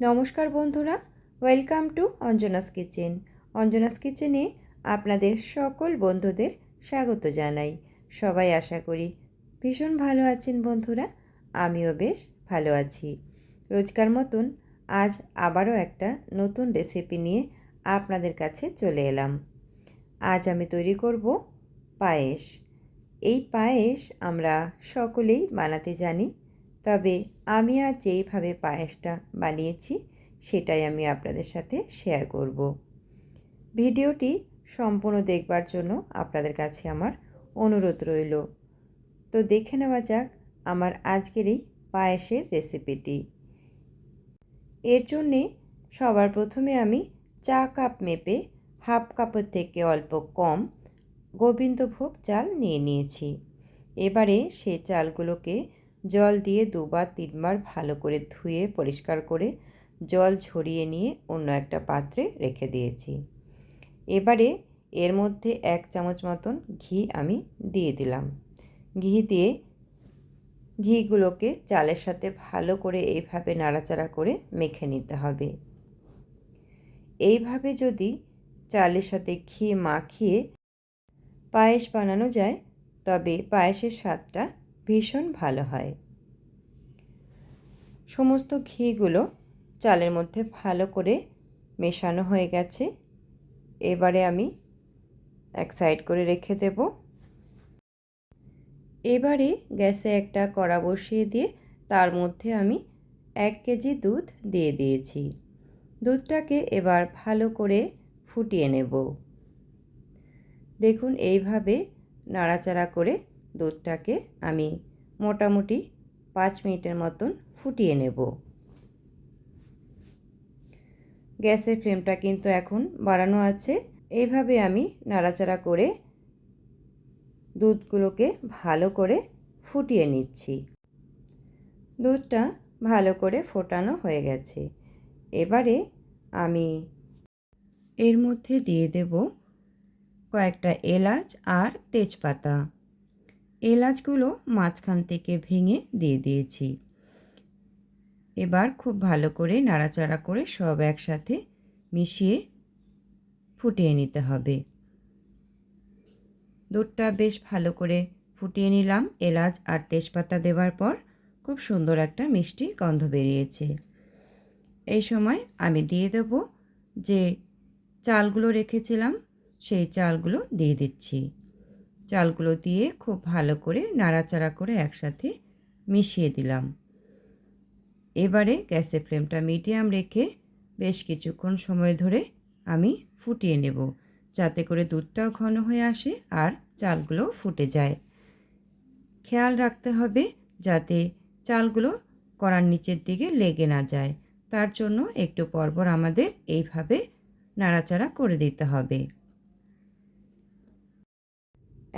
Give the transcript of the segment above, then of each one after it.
নমস্কার বন্ধুরা, welcome to Anjana's kitchen. Anjana's কিচেনে আপনাদের সকল বন্ধুদের স্বাগত জানাই। সবাই আশা করি ভীষণ ভালো আছেন বন্ধুরা, আমিও বেশ ভালো আছি। রোজকার মতন আজ আবারও একটা নতুন রেসিপি নিয়ে আপনাদের কাছে চলে এলাম। আজ আমি তৈরি করব পায়েস। এই পায়েস আমরা সকলেই বানাতে জানি তবে আমি আজ যেইভাবে পায়েসটা বানিয়েছি, সেটাই আমি আপনাদের সাথে শেয়ার করব। ভিডিওটি সম্পূর্ণ দেখবার জন্য আপনাদের কাছে আমার অনুরোধ রইল। তো দেখে নেওয়া যাক আমার আজকের এই পায়েসের রেসিপিটি এর জন্যে সবার প্রথমে আমি চা কাপ মেপে হাফ কাপের থেকে অল্প কম গোবিন্দভোগ চাল নিয়ে নিয়েছি। এবারে সে চালগুলোকে জল দিয়ে দুবার, তিনবার ভালো করে ধুয়ে, পরিষ্কার করে জল ঝরিয়ে নিয়ে অন্য একটা পাত্রে রেখে দিয়েছি। এবারে এর মধ্যে এক চামচ মতন ঘি আমি দিয়ে দিলাম। ঘি দিয়ে ঘিগুলোকে চালের সাথে ভালো করে এইভাবে নাড়াচাড়া করে মেখে নিতে হবে। এইভাবে যদি চালের সাথে ঘি মাখিয়ে পায়েস বানানো যায়, তবে পায়েসের স্বাদটা ভীষণ ভালো হয়। সমস্ত ঘিগুলো চালের মধ্যে ভালো করে মেশানো হয়ে গেছে। এবারে আমি এক সাইড করে রেখে দেব। এবারে গ্যাসে একটা কড়া বসিয়ে দিয়ে তার মধ্যে আমি এক কেজি দুধ দিয়ে দিয়েছি। দুধটাকে এবার ভালো করে ফুটিয়ে নেব। দেখুন, এইভাবে নাড়াচাড়া করে দুধটাকে আমি মোটামুটি পাঁচ মিনিটের মতন ফুটিয়ে নেব। গ্যাসের ফ্লেমটা কিন্তু এখন বাড়ানো আছে। এইভাবে আমি নাড়াচাড়া করে দুধগুলোকে ভালো করে ফুটিয়ে নিচ্ছি। দুধটা ভালো করে ফোটানো হয়ে গেছে। এবারে আমি এর মধ্যে দিয়ে দেব কয়েকটা এলাচ আর তেজপাতা। এলাচগুলো মাঝখান থেকে ভেঙে দিয়ে দিয়েছি। এবার খুব ভালো করে নাড়াচাড়া করে সব একসাথে মিশিয়ে ফুটিয়ে নিতে হবে। দুধটা বেশ ভালো করে ফুটিয়ে নিলাম। এলাচ আর তেজপাতা দেওয়ার পর খুব সুন্দর একটা মিষ্টি গন্ধ বেরিয়েছে। এই সময় আমি দিয়ে দেব যে চালগুলো রেখেছিলাম, সেই চালগুলো দিয়ে দিচ্ছি। চালগুলো দিয়ে খুব ভালো করে নাড়াচাড়া করে একসাথে মিশিয়ে দিলাম। এবারে গ্যাসের ফ্লেমটা মিডিয়াম রেখে বেশ কিছুক্ষণ সময় ধরে আমি ফুটিয়ে নেব, যাতে করে দুধটাও ঘন হয়ে আসে আর চালগুলো ফুটে যায়। খেয়াল রাখতে হবে যাতে চালগুলো কড়ার নিচের দিকে লেগে না যায়। তার জন্য একটু পরপর আমাদের এইভাবে নাড়াচাড়া করে দিতে হবে।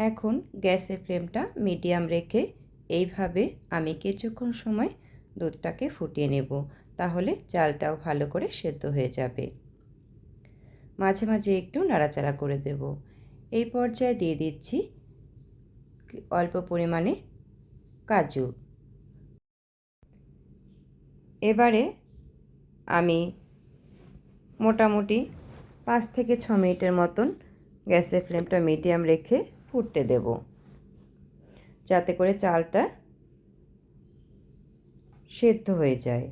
এখন গ্যাসের ফ্লেমটা মিডিয়াম রেখে এইভাবে আমি কিছুক্ষণ সময় দুধটাকে ফুটিয়ে নেব, তাহলে চালটাও ভালো করে সেদ্ধ হয়ে যাবে। মাঝে মাঝে একটু নাড়াচাড়া করে দেব। এই পর্যায়ে দিয়ে দিচ্ছি অল্প পরিমাণে কাজু। এবারে আমি মোটামুটি পাঁচ থেকে ছ মিনিটের মতন গ্যাসের ফ্লেমটা মিডিয়াম রেখে ফুটতে দেব, যাতে করে চালটা সেদ্ধ হয়ে যায়।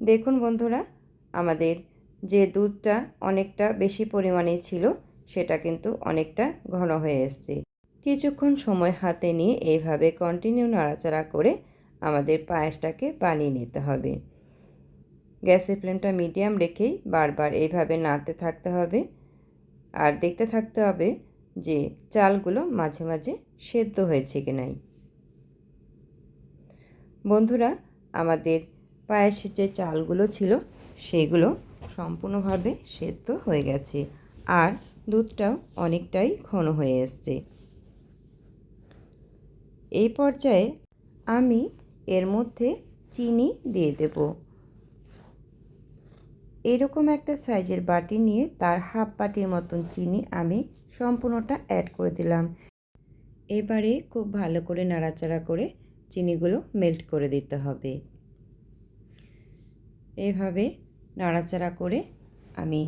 দেখুন বন্ধুরা, আমাদের যে দুধটা অনেকটা বেশি পরিমাণে ছিল, সেটা কিন্তু অনেকটা ঘন হয়ে এসছে। কিছুক্ষণ সময় হাতে নিয়ে এইভাবে কন্টিনিউ নাড়াচাড়া করে আমাদের পায়েসটাকে বানিয়ে নিতে হবে। গ্যাসের ফ্লেমটা মিডিয়াম রেখেই বারবার এইভাবে নাড়তে থাকতে হবে। আর দেখতে থাকতে হবে যে চালগুলো মাঝে মাঝে সেদ্ধ হয়েছে কি নাই। বন্ধুরা, আমাদের পায়েসের যে চালগুলো ছিল, সেগুলো সম্পূর্ণভাবে সেদ্ধ হয়ে গেছে আর দুধটাও অনেকটাই ঘন হয়ে এসছে। এই পর্যায়ে আমি এর মধ্যে চিনি দিয়ে দেব। এরকম একটা সাইজের বাটি নিয়ে তার হাফ বাটির মতন চিনি আমি সম্পূর্ণটা অ্যাড করে দিলাম। এবারে খুব ভালো করে নাড়াচাড়া করে চিনিগুলো মেল্ট করে দিতে হবে। এভাবে নাড়াচাড়া করে আমি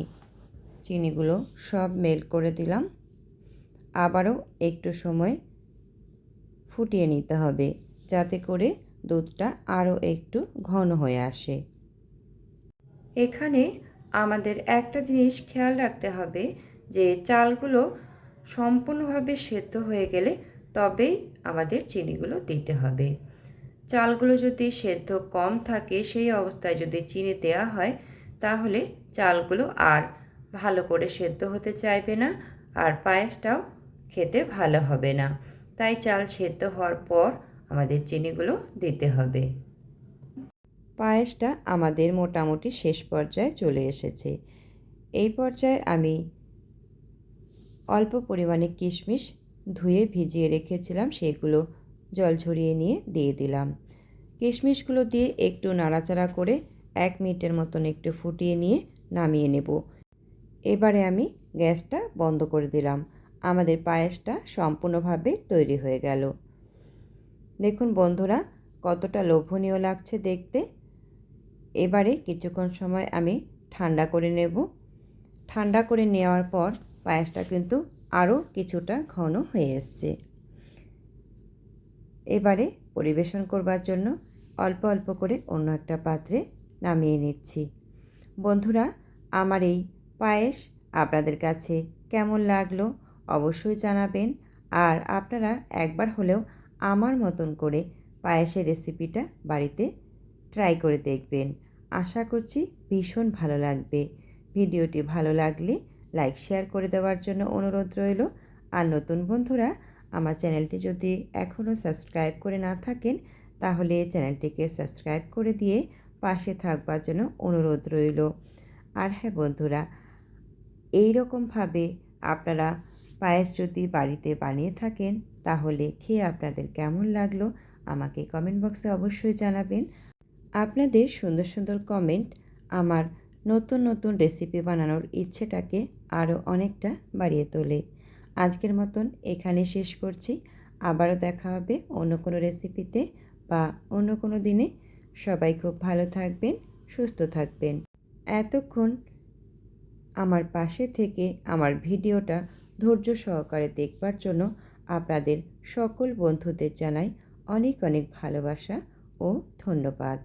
চিনিগুলো সব মেল্ট করে দিলাম। আবারও একটু সময় ফুটিয়ে নিতে হবে যাতে করে দুধটা আরও একটু ঘন হয়ে আসে। এখানে আমাদের একটা জিনিস খেয়াল রাখতে হবে যে চালগুলো সম্পূর্ণভাবে সেদ্ধ হয়ে গেলে তবেই আমাদের চিনিগুলো দিতে হবে। চালগুলো যদি সেদ্ধ কম থাকে, সেই অবস্থায় যদি চিনি দেওয়া হয়, তাহলে চালগুলো আর ভালো করে সেদ্ধ হতে চাইবে না, আর পায়েসটাও খেতে ভালো হবে না। তাই চাল সেদ্ধ হওয়ার পর আমাদের চিনিগুলো দিতে হবে। পায়েসটা আমাদের মোটামুটি শেষ পর্যায়ে চলে এসেছে। এই পর্যায়ে আমি অল্প পরিমাণে কিশমিশ ধুয়ে ভিজিয়ে রেখেছিলাম, সেগুলো জল ঝরিয়ে নিয়ে দিয়ে দিলাম। কিশমিশগুলো দিয়ে একটু নাড়াচাড়া করে এক মিনিটের মতন একটু ফুটিয়ে নিয়ে নামিয়ে নেব। এবারে আমি গ্যাসটা বন্ধ করে দিলাম। আমাদের পায়েসটা সম্পূর্ণভাবে তৈরি হয়ে গেল। দেখুন বন্ধুরা, কতটা লোভনীয় লাগছে দেখতে। এবারে কিছুক্ষণ সময় আমি ঠান্ডা করে নেব। ঠান্ডা করে নেওয়ার পর পায়েসটা কিন্তু আরও কিছুটা ঘন হয়ে এসছে। এবারে পরিবেশন করবার জন্য অল্প অল্প করে অন্য একটা পাত্রে নামিয়ে নিচ্ছি। বন্ধুরা, আমার এই পায়েস আপনাদের কাছে কেমন লাগল অবশ্যই জানাবেন আর আপনারা একবার হলেও আমার মতন করে পায়েসের রেসিপিটা বাড়িতে ট্রাই করে দেখবেন। আশা করছি ভীষণ ভালো লাগবে। ভিডিওটি ভালো লাগলে লাইক শেয়ার করে দেওয়ার জন্য অনুরোধ রইল। আর নতুন বন্ধুরা, আমার চ্যানেলটি যদি এখনও সাবস্ক্রাইব করে না থাকেন, তাহলে চ্যানেলটিকে সাবস্ক্রাইব করে দিয়ে পাশে থাকবার জন্য অনুরোধ রইল। আর হ্যাঁ বন্ধুরা এই রকমভাবে আপনারা পায়েস যদি বাড়িতে বানিয়ে থাকেন, তাহলে খেয়ে আপনাদের কেমন লাগল, আমাকে কমেন্ট বক্সে অবশ্যই জানাবেন। আপনাদের সুন্দর সুন্দর কমেন্ট আমার নতুন নতুন রেসিপি বানানোর ইচ্ছেটাকে আরও অনেকটা বাড়িয়ে তোলে। আজকের মতন এখানে শেষ করছি। আবারও দেখা হবে অন্য কোনো রেসিপিতে বা অন্য কোনো দিনে। সবাই খুব ভালো থাকবেন, সুস্থ থাকবেন। এতক্ষণ আমার পাশে থেকে আমার ভিডিওটা ধৈর্য সহকারে দেখবার জন্য আপনাদের সকল বন্ধুদের জানাই অনেক অনেক ভালোবাসা ও ধন্যবাদ।